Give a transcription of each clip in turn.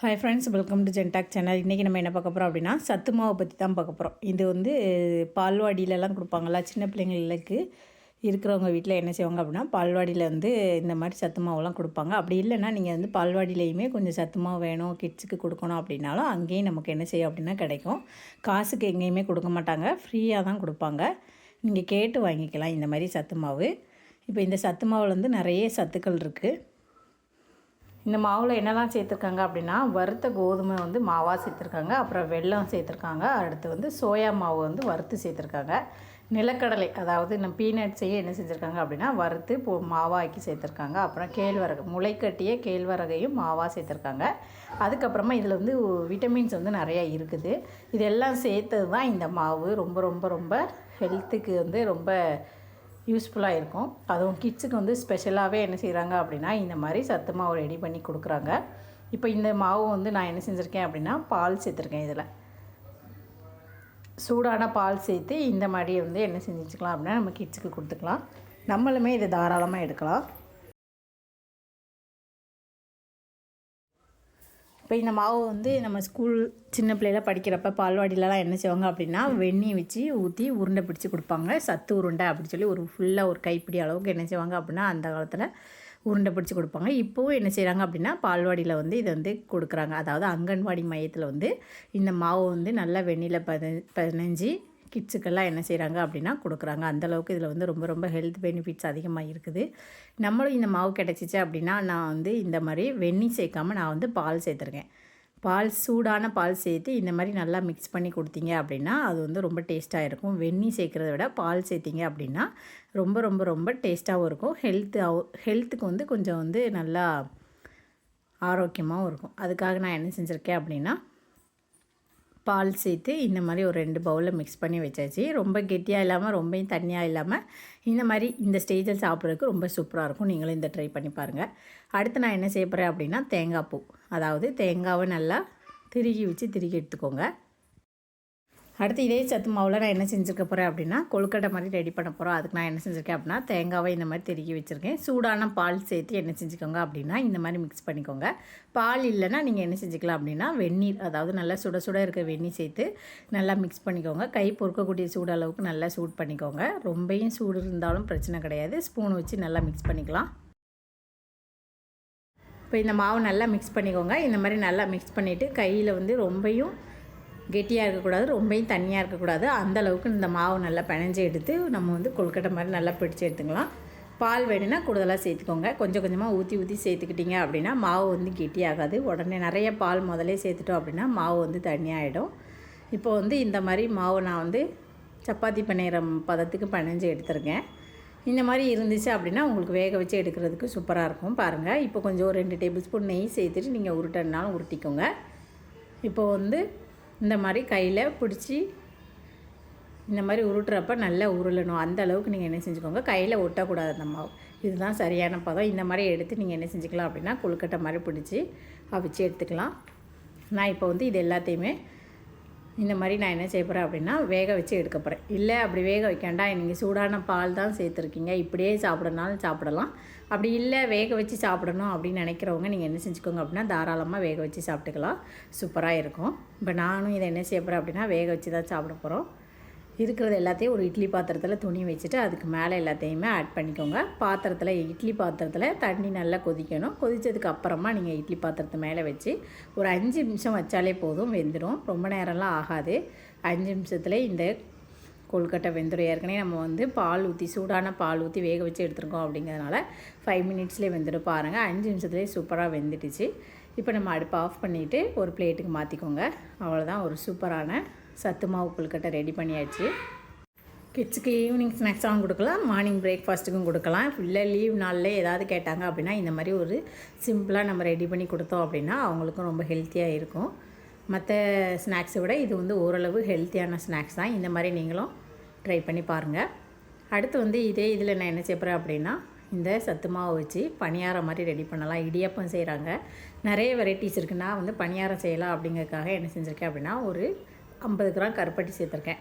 Hi friends welcome to Gentalk channel இன்றைக்கி நம்ம என்ன பார்க்க போகிறோம் அப்படின்னா சத்து மாவை பற்றி தான் பார்க்க போகிறோம் இது வந்து பால்வாடியிலலாம் கொடுப்பாங்களா சின்ன பிள்ளைங்களுக்கு இருக்கிறவங்க வீட்டில் என்ன செய்வாங்க அப்படின்னா பால்வாடியில் வந்து இந்த மாதிரி சத்து மாவுலாம் கொடுப்பாங்க. அப்படி இல்லைன்னா நீங்கள் வந்து பால்வாடியிலையுமே கொஞ்சம் சத்து மாவு வேணும் கிட்ஸுக்கு கொடுக்கணும் அப்படின்னாலும் அங்கேயும் நமக்கு என்ன செய்யும் அப்படின்னா கிடைக்கும். காசுக்கு எங்கேயுமே கொடுக்க மாட்டாங்க. ஃப்ரீயாக தான் கொடுப்பாங்க. நீங்கள் கேட்டு வாங்கிக்கலாம் இந்த மாதிரி சத்து மாவு. இப்போ இந்த சத்து மாவில் வந்து நிறைய சத்துக்கள் இருக்குது இந்த மாவில் என்னெல்லாம் சேர்த்துருக்காங்க அப்படின்னா வறுத்த கோதுமை வந்து மாவாக சேர்த்துருக்காங்க அப்புறம் வெல்லம் சேர்த்துருக்காங்க அடுத்து வந்து சோயா மாவு வந்து வறுத்து சேர்த்துருக்காங்க. நிலக்கடலை அதாவது நம்ம பீனட்ஸையும் என்ன செஞ்சுருக்காங்க அப்படின்னா வறுத்து போ மாவாக்கி சேர்த்துருக்காங்க. அப்புறம் கேழ்வரகு முளைக்கட்டிய கேழ்வரகையும் மாவாக சேர்த்துருக்காங்க. அதுக்கப்புறமா இதில் வந்து விட்டமின்ஸ் வந்து நிறையா இருக்குது. இதெல்லாம் சேர்த்தது தான் இந்த மாவு. ரொம்ப ரொம்ப ரொம்ப ஹெல்த்துக்கு வந்து ரொம்ப யூஸ்ஃபுல்லாக இருக்கும். அதுவும் கிட்ஸுக்கு வந்து ஸ்பெஷலாகவே என்ன செய்கிறாங்க அப்படின்னா இந்த மாதிரி சத்து மாவு ரெடி பண்ணி கொடுக்குறாங்க. இப்போ இந்த மாவு வந்து நான் என்ன செஞ்சுருக்கேன் அப்படின்னா பால் சேர்த்துருக்கேன் இதில். சூடான பால் சேர்த்து இந்த மாதிரி வந்து என்ன செஞ்சு வச்சுக்கலாம் அப்படின்னா நம்ம கிட்ஸுக்கு கொடுத்துக்கலாம். நம்மளுமே இதை தாராளமாக எடுக்கலாம். இப்போ இந்த மாவு வந்து நம்ம ஸ்கூல் சின்ன பிள்ளையில படிக்கிறப்ப பால்வாடியிலலாம் என்ன செய்வாங்க அப்படின்னா வெந்நி வச்சு ஊற்றி உருண்டை பிடிச்சி கொடுப்பாங்க. சத்து உருண்டை அப்படின்னு சொல்லி ஒரு ஃபுல்லாக ஒரு கைப்பிடி அளவுக்கு என்ன செய்வாங்க அப்படின்னா அந்த காலத்தில் உருண்டை பிடிச்சி கொடுப்பாங்க. இப்போவும் என்ன செய்கிறாங்க அப்படின்னா பால்வாடியில் வந்து இதை வந்து கொடுக்குறாங்க. அதாவது அங்கன்வாடி மையத்தில் வந்து இந்த மாவு வந்து நல்லா வெந்நியில் பத பதினஞ்சு கிட்ஸுக்கெல்லாம் என்ன செய்கிறாங்க அப்படின்னா கொடுக்குறாங்க. அந்தளவுக்கு இதில் வந்து ரொம்ப ரொம்ப ஹெல்த் பெனிஃபிட்ஸ் அதிகமாக இருக்குது. நம்மளும் இந்த மாவு கிடச்சிச்சு அப்படின்னா நான் வந்து இந்த மாதிரி வெந்நீர் சேர்க்காமல் நான் வந்து பால் சேர்த்துருக்கேன். பால் சூடான பால் சேர்த்து இந்த மாதிரி நல்லா மிக்ஸ் பண்ணி கொடுத்தீங்க அப்படின்னா அது வந்து ரொம்ப டேஸ்ட்டாக இருக்கும். வெந்நீர் சேர்க்குறத விட பால் சேர்த்திங்க அப்படின்னா ரொம்ப ரொம்ப ரொம்ப டேஸ்ட்டாகவும் இருக்கும். ஹெல்த்து ஹெல்த்துக்கு வந்து கொஞ்சம் வந்து நல்லா ஆரோக்கியமாகவும் இருக்கும். அதுக்காக நான் என்ன செஞ்சுருக்கேன் அப்படின்னா பால் சேர்த்து இந்த மாதிரி ஒரு ரெண்டு பவுலில் மிக்ஸ் பண்ணி வச்சாச்சு. ரொம்ப கெட்டியாக இல்லாமல் ரொம்பையும் தண்ணியாக இல்லாமல் இந்த மாதிரி இந்த ஸ்டேஜில் சாப்பிட்றதுக்கு ரொம்ப சூப்பராக இருக்கும். நீங்களும் இந்த ட்ரை பண்ணி பாருங்கள் அடுத்து நான் என்ன செய்ய போகிறேன் அப்படின்னா தேங்காய் பூ. அதாவது தேங்காவை நல்லா திருகி வச்சு திருகி எடுத்துக்கோங்க. அடுத்து இதே சத்து மாவில் நான் என்ன செஞ்சுருக்க போகிறேன் அப்படின்னா கொழுக்கட்டை மாதிரி ரெடி பண்ண போகிறோம் அதுக்கு நான் என்ன செஞ்சுருக்கேன் அப்படின்னா தேங்காவை இந்த மாதிரி தெருக்கி வச்சுருக்கேன். சூடான பால் சேர்த்து என்ன செஞ்சுக்கோங்க அப்படின்னா இந்த மாதிரி மிக்ஸ் பண்ணிக்கோங்க. பால் இல்லைன்னா நீங்கள் என்ன செஞ்சுக்கலாம் அப்படின்னா வெந்நீர் அதாவது நல்லா சுட சுட இருக்க வெந்நீர் சேர்த்து நல்லா மிக்ஸ் பண்ணிக்கோங்க. கை பொறுக்கக்கூடிய சூடு அளவுக்கு நல்லா சூட் பண்ணிக்கோங்க. ரொம்பையும் சூடு இருந்தாலும் பிரச்சனை கிடையாது. ஸ்பூன் வச்சு நல்லா மிக்ஸ் பண்ணிக்கலாம். இப்போ இந்த மாவு நல்லா மிக்ஸ் பண்ணிக்கோங்க. இந்த மாதிரி நல்லா மிக்ஸ் பண்ணிவிட்டு கையில் வந்து ரொம்பையும் கெட்டியாக இருக்கக்கூடாது ரொம்பையும் தண்ணியாக இருக்கக்கூடாது. அந்தளவுக்கு இந்த மாவு நல்லா பிணைஞ்சி எடுத்து நம்ம வந்து கொழுக்கட்டை மாதிரி நல்லா பிடிச்சி எடுத்துக்கலாம். பால் வேணும்னா கூடுதலாக சேர்த்துக்கோங்க. கொஞ்சம் கொஞ்சமாக ஊற்றி ஊற்றி சேர்த்துக்கிட்டிங்க அப்படின்னா மாவு வந்து கெட்டியாகாது. உடனே நிறைய பால் முதலே சேர்த்துட்டோம் அப்படின்னா மாவு வந்து தண்ணியாகிடும் இப்போ வந்து இந்த மாதிரி மாவு நான் வந்து சப்பாத்தி பண்ணிடுற பதத்துக்கு பிணைஞ்சு எடுத்துருக்கேன். இந்த மாதிரி இருந்துச்சு அப்படின்னா உங்களுக்கு வேக வச்சு எடுக்கிறதுக்கு சூப்பராக இருக்கும். பாருங்கள் இப்போ கொஞ்சம் ஒரு ரெண்டு டேபிள் ஸ்பூன் நெய் சேர்த்துட்டு நீங்கள் உருட்டனாலும் உருட்டிக்கோங்க. இப்போ வந்து இந்த மாதிரி கையில் பிடிச்சி இந்த மாதிரி உருட்டுறப்ப நல்லா உருளணும். அந்த அளவுக்கு நீங்கள் என்ன செஞ்சுக்கோங்க. கையில் ஒட்டக்கூடாது அந்த மாவு. இதுதான் சரியான பதம். இந்த மாதிரி எடுத்து நீங்கள் என்ன செஞ்சுக்கலாம் அப்படின்னா கொழுக்கட்டை மாதிரி பிடிச்சி அவிச்சு எடுத்துக்கலாம். நான் இப்போ வந்து இது எல்லாத்தையுமே இந்த மாதிரி நான் என்ன செய்ய போகிறேன் அப்படின்னா வேக வச்சு எடுக்க போகிறேன் இல்லை அப்படி வேக வைக்காண்டா நீங்கள் சூடான பால் தான் சேர்த்துருக்கீங்க. இப்படியே சாப்பிடனாலும் சாப்பிடலாம். அப்படி இல்லை வேக வச்சு சாப்பிடணும் அப்படின்னு நினைக்கிறவங்க நீங்கள் என்ன செஞ்சுக்கோங்க அப்படின்னா தாராளமாக வேக வச்சு சாப்பிட்டுக்கலாம். சூப்பராக இருக்கும். இப்போ நானும் இதை என்ன செய்ய போகிறேன் அப்படின்னா வேக வச்சு தான் சாப்பிட போகிறோம் இருக்கிறது எல்லாத்தையும் ஒரு இட்லி பாத்திரத்தில் துணி வச்சுட்டு அதுக்கு மேலே எல்லாத்தையுமே ஆட் பண்ணிக்கோங்க. பாத்திரத்தில் இட்லி பாத்திரத்தில் தண்ணி நல்லா கொதிக்கணும். கொதித்ததுக்கு அப்புறமா நீங்கள் இட்லி பாத்திரத்து மேலே வச்சு ஒரு அஞ்சு நிமிஷம் வச்சாலே போதும் வெந்துடும். ரொம்ப நேரம்லாம் ஆகாது. அஞ்சு நிமிஷத்தில் இந்த கொழுக்கட்டை வெந்துடும் ஏற்கனவே நம்ம வந்து பால் ஊற்றி சூடான பால் ஊற்றி வேக வச்சு எடுத்துருக்கோம் அப்படிங்கிறதுனால ஃபைவ் மினிட்ஸ்லேயே வெந்துடும் பாருங்கள் அஞ்சு நிமிஷத்துலேயே சூப்பராக வெந்துட்டுச்சு இப்போ நம்ம அடுப்பை ஆஃப் பண்ணிவிட்டு ஒரு பிளேட்டுக்கு மாற்றிக்கோங்க அவ்வளோதான் ஒரு சூப்பரான சத்து மாவு கொழுக்கட்டை ரெடி பண்ணியாச்சு. கிட்ஸுக்கு ஈவினிங் ஸ்நாக்ஸாகவும் கொடுக்கலாம் மார்னிங் பிரேக்ஃபாஸ்ட்டுக்கும் கொடுக்கலாம். இல்லை லீவ் நாளில் ஏதாவது கேட்டாங்க அப்படின்னா இந்த மாதிரி ஒரு சிம்பிளாக நம்ம ரெடி பண்ணி கொடுத்தோம் அப்படின்னா அவங்களுக்கும் ரொம்ப ஹெல்த்தியாக இருக்கும். மற்ற ஸ்நாக்ஸை விட இது வந்து ஓரளவு ஹெல்த்தியான ஸ்நாக்ஸ் தான். இந்த மாதிரி நீங்களும் ட்ரை பண்ணி பாருங்கள் அடுத்து வந்து இதே இதில் நான் என்ன செய்கிறேன் அப்படின்னா இந்த சத்து மாவு வச்சு பணியாரம் மாதிரி ரெடி பண்ணலாம். இடியப்பம் செய்கிறாங்க நிறைய வெரைட்டிஸ் இருக்குது நான் வந்து பணியாரம் செய்யலாம் அப்படிங்கிறதுக்காக என்ன செஞ்சுருக்கேன் அப்படின்னா ஒரு ஐம்பது கிராம் கருப்பட்டி சேர்த்துருக்கேன்.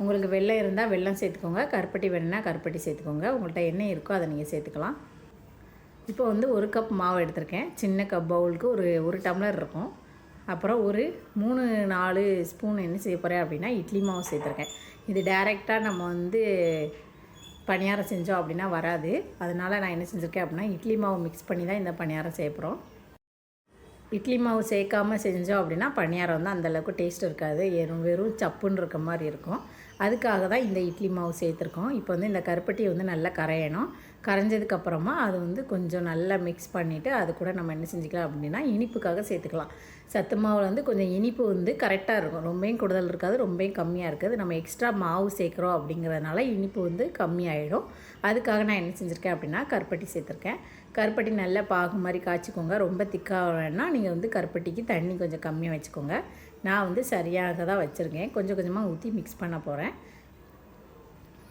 உங்களுக்கு வெள்ளம் இருந்தால் வெள்ளம் சேர்த்துக்கோங்க. கருப்பட்டி வேணும்னா கருப்பட்டி சேர்த்துக்கோங்க. உங்கள்கிட்ட என்ன இருக்கோ அதை நீங்கள் சேர்த்துக்கலாம். இப்போ வந்து ஒரு கப் மாவு எடுத்திருக்கேன். சின்ன கப் பவுலுக்கு ஒரு ஒரு டம்ளர் இருக்கும். அப்புறம் ஒரு மூணு நாலு ஸ்பூன் என்ன செய்ய போகிறேன் அப்படின்னா இட்லி மாவு சேர்த்துருக்கேன். இது டைரெக்டாக நம்ம வந்து பணியாரம் செஞ்சோம் அப்படின்னா வராது. அதனால் நான் என்ன செஞ்சுருக்கேன் அப்படின்னா இட்லி மாவு மிக்ஸ் பண்ணி தான் இந்த பணியாரம் சேர்க்குறோம் இட்லி மாவு சேர்க்காமல் செஞ்சோம் அப்படின்னா பணியாரம் வந்து அந்தளவுக்கு டேஸ்ட் இருக்காது. வெறும் வெறும் சப்புன்னு இருக்க மாதிரி இருக்கும். அதுக்காக தான் இந்த இட்லி மாவு சேர்த்துருக்கோம். இப்போ வந்து இந்த கருப்பட்டியை வந்து நல்லா கரையணும். கரைஞ்சதுக்கப்புறமா அது வந்து கொஞ்சம் நல்லா மிக்ஸ் பண்ணிவிட்டு அது கூட நம்ம என்ன செஞ்சுக்கலாம் அப்படின்னா இனிப்புக்காக சேர்த்துக்கலாம். சத்து மாவில் வந்து கொஞ்சம் இனிப்பு வந்து கரெக்டாக இருக்கும். ரொம்பவும் கூடுதல் இருக்காது ரொம்பவும் கம்மியாக இருக்காது. நம்ம எக்ஸ்ட்ரா மாவு சேர்க்குறோம் அப்படிங்கிறதுனால இனிப்பு வந்து கம்மியாயிடும். அதுக்காக நான் என்ன செஞ்சுருக்கேன் அப்படின்னா கருப்பட்டி சேர்த்துருக்கேன். கருப்பட்டி நல்லா பாகு மாதிரி காய்ச்சிக்கோங்க. ரொம்ப திக்காக வேணால் நீங்கள் வந்து கருப்பட்டிக்கு தண்ணி கொஞ்சம் கம்மியாக வச்சுக்கோங்க. நான் வந்து சரியாக தான் வச்சுருக்கேன். கொஞ்சம் கொஞ்சமாக ஊற்றி மிக்ஸ் பண்ண போகிறேன்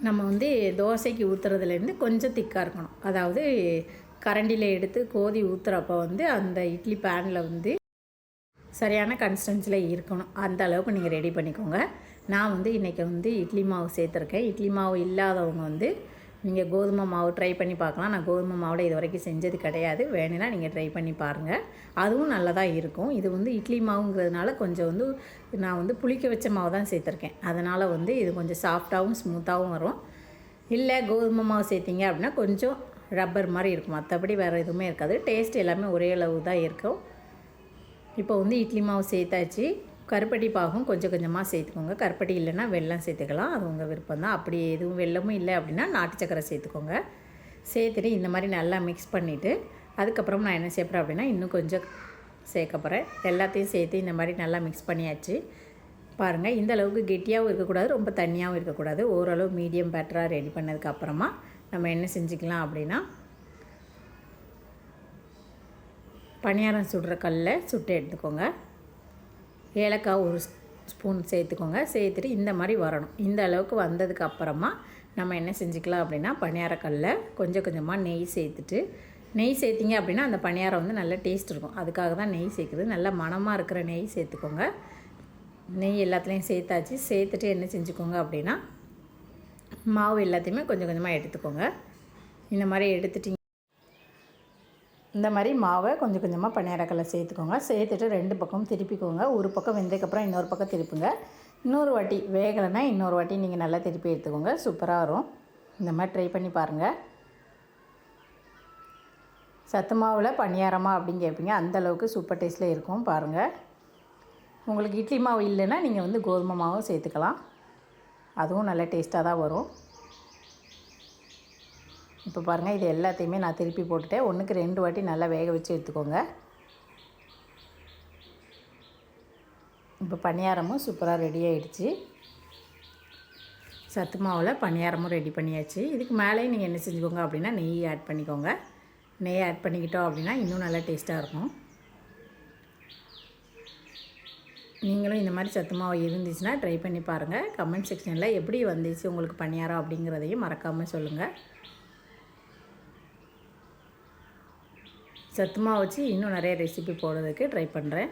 நம்ம வந்து தோசைக்கு ஊற்றுறதுலேருந்து கொஞ்சம் திக்காக இருக்கணும். அதாவது கரண்டியில் எடுத்து கோதி ஊற்றுறப்போ வந்து அந்த இட்லி பேனில் வந்து சரியான கன்சிஸ்டன்சியில் இருக்கணும். அந்த அளவுக்கு நீங்கள் ரெடி பண்ணிக்கோங்க. நான் வந்து இன்றைக்கி வந்து இட்லி மாவு சேர்த்துருக்கேன். இட்லி மாவு இல்லாதவங்க வந்து நீங்கள் கோதுமை மாவு ட்ரை பண்ணி பார்க்கலாம். நான் கோதுமை மாவில் இது வரைக்கும் செஞ்சது கிடையாது. வேணும்னா நீங்கள் ட்ரை பண்ணி பாருங்கள் அதுவும் நல்லதாக இருக்கும். இது வந்து இட்லி மாவுங்கிறதுனால கொஞ்சம் வந்து நான் வந்து புளிக்க வச்ச மாவு தான் சேர்த்துருக்கேன். அதனால் வந்து இது கொஞ்சம் சாஃப்டாகவும் ஸ்மூத்தாகவும் வரும். இல்லை கோதுமை மாவு சேர்த்திங்க அப்படின்னா கொஞ்சம் ரப்பர் மாதிரி இருக்கும். மற்றபடி வேறு எதுவுமே இருக்காது. டேஸ்ட் எல்லாமே ஒரே அளவு தான் இருக்கும். இப்போ வந்து இட்லி மாவு சேர்த்தாச்சு. கருப்பட்டி பாகும் கொஞ்சம் கொஞ்சமாக சேர்த்துக்கோங்க. கருப்பட்டி இல்லைன்னா வெள்ளம் சேர்த்துக்கலாம். அது உங்கள் விருப்பம் தான். அப்படி எதுவும் வெள்ளமும் இல்லை அப்படின்னா நாட்டு சக்கரை சேர்த்துக்கோங்க. சேர்த்துட்டு இந்த மாதிரி நல்லா மிக்ஸ் பண்ணிவிட்டு அதுக்கப்புறம் நான் என்ன சேர்ப்பேன் அப்படின்னா இன்னும் கொஞ்சம் சேர்க்க போகிறேன் எல்லாத்தையும் சேர்த்து இந்த மாதிரி நல்லா மிக்ஸ் பண்ணியாச்சு. பாருங்கள் இந்த அளவுக்கு கெட்டியாகவும் இருக்கக்கூடாது ரொம்ப தண்ணியாகவும் இருக்கக்கூடாது. ஓரளவு மீடியம் பேட்டராக ரெடி பண்ணதுக்கப்புறமா நம்ம என்ன செஞ்சுக்கலாம் அப்படின்னா பணியாரம் சுடுற கல்லில் சுட்டு எடுத்துக்கோங்க. ஏலக்காய் ஒரு ஸ்பூன் சேர்த்துக்கோங்க. சேர்த்துட்டு இந்த மாதிரி வரணும். இந்த அளவுக்கு வந்ததுக்கு அப்புறமா நம்ம என்ன செஞ்சுக்கலாம் அப்படின்னா பணியாரக்கல்ல கொஞ்சம் கொஞ்சமாக நெய் சேர்த்துட்டு நெய் சேர்த்திங்க அப்படின்னா அந்த பணியாரம் வந்து நல்ல டேஸ்ட் இருக்கும். அதுக்காக தான் நெய் சேர்க்குறது. நல்லா மணமாக இருக்கிற நெய் சேர்த்துக்கோங்க. நெய் எல்லாத்துலேயும் சேர்த்தாச்சு. சேர்த்துட்டு என்ன செஞ்சுக்கோங்க அப்படின்னா மாவு எல்லாத்தையுமே கொஞ்சம் கொஞ்சமாக எடுத்துக்கோங்க. இந்த மாதிரி எடுத்துட்டிங்க இந்த மாதிரி மாவை கொஞ்சம் கொஞ்சமாக பணியாரக்கல்ல சேர்த்துக்கோங்க. சேர்த்துட்டு ரெண்டு பக்கமும் திருப்பிக்கோங்க. ஒரு பக்கம் வெந்ததுக்கப்புறம் இன்னொரு பக்கம் திருப்புங்க. இன்னொரு வாட்டி வேகலைன்னா இன்னொரு வாட்டி நீங்கள் நல்லா திருப்பி எடுத்துக்கோங்க. சூப்பராக வரும். இந்த மாதிரி ட்ரை பண்ணி பாருங்கள் சத்து மாவில் பணியாரமா அப்படின்னு கேட்பீங்க அந்தளவுக்கு சூப்பர் டேஸ்ட்டில் இருக்கும் பாருங்கள் உங்களுக்கு இட்லி மாவு இல்லைன்னா நீங்கள் வந்து கோதுமை மாவும் சேர்த்துக்கலாம். அதுவும் நல்ல டேஸ்ட்டாக தான் வரும். இப்போ பாருங்கள் இது எல்லாத்தையுமே நான் திருப்பி போட்டுட்டேன். ஒன்றுக்கு ரெண்டு வாட்டி நல்லா வேக வச்சு எடுத்துக்கோங்க. இப்போ பணியாரமும் சூப்பராக ரெடி ஆகிடுச்சு சத்து மாவில் பணியாரமும் ரெடி பண்ணியாச்சு. இதுக்கு மேலேயும் நீங்கள் என்ன செஞ்சுக்கோங்க அப்படின்னா நெய் ஆட் பண்ணிக்கோங்க. நெய் ஆட் பண்ணிக்கிட்டோம் அப்படின்னா இன்னும் நல்லா டேஸ்ட்டாக இருக்கும். நீங்களும் இந்த மாதிரி சத்து மாவு இருந்துச்சுன்னா ட்ரை பண்ணி பாருங்கள் கமெண்ட் செக்ஷனில் எப்படி வந்துச்சு உங்களுக்கு பணியாரம் அப்படிங்கிறதையும் மறக்காமல் சொல்லுங்கள் சத்துமா வச்சு இன்னும் நிறைய ரெசிபி போடுறதுக்கு ட்ரை பண்ணுறேன்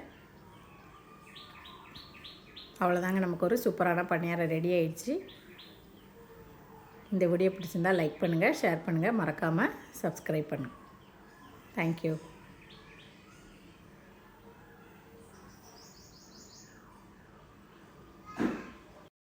அவ்வளோதாங்க நமக்கு ஒரு சூப்பரான பணியாரம் ரெடி ஆயிடுச்சு. இந்த வீடியோ பிடிச்சிருந்தால் லைக் பண்ணுங்கள் ஷேர் பண்ணுங்கள் மறக்காமல் சப்ஸ்கிரைப் பண்ணுங்கள் தேங்க்யூ